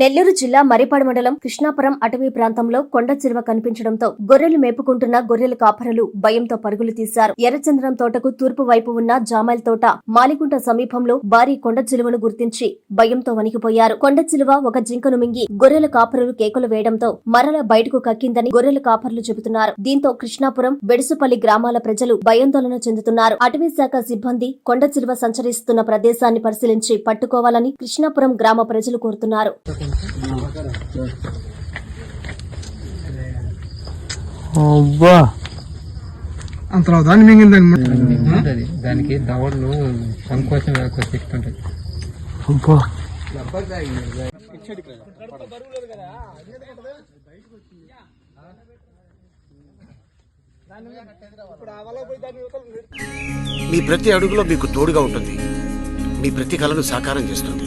నెల్లూరు జిల్లా మరిపాడు మండలం కృష్ణాపురం అటవీ ప్రాంతంలో కొండ చిరువ కనిపించడంతో గొర్రెలు మేపుకుంటున్న గొర్రెల కాపరులు భయంతో పరుగులు తీశారు. ఎర్రచంద్రం తోటకు తూర్పు వైపు ఉన్న జామాయిల్ తోట మాలికుంట సమీపంలో భారీ కొండ చిలువను గుర్తించి భయంతో వణికిపోయారు. కొండ చిలువ ఒక జింకను మింగి గొర్రెల కాపరులు కేకలు వేయడంతో మరల బయటకు కక్కిందని గొర్రెల కాపరులు చెబుతున్నారు. దీంతో కృష్ణాపురం బెడుసుపల్లి గ్రామాల ప్రజలు భయాందోళన చెందుతున్నారు. అటవీ శాఖ సిబ్బంది కొండ చిలువ సంచరిస్తున్న ప్రదేశాన్ని పరిశీలించి పట్టుకోవాలని కృష్ణాపురం గ్రామ ప్రజలు కోరుతున్నారు. అబ్బా. అంత దాన్ని ఉంటది దానికి దవడలు సంకోచం లేకపోతే చెప్తుంటది అబ్బా. మీ ప్రతి అడుగులో మీకు తోడుగా ఉంటుంది. మీ ప్రతి కలను సాకారం చేస్తుంది.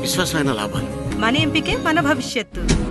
విశ్వాసమైన లాభాలు. మన ఎంపికే మన భవిష్యత్తు.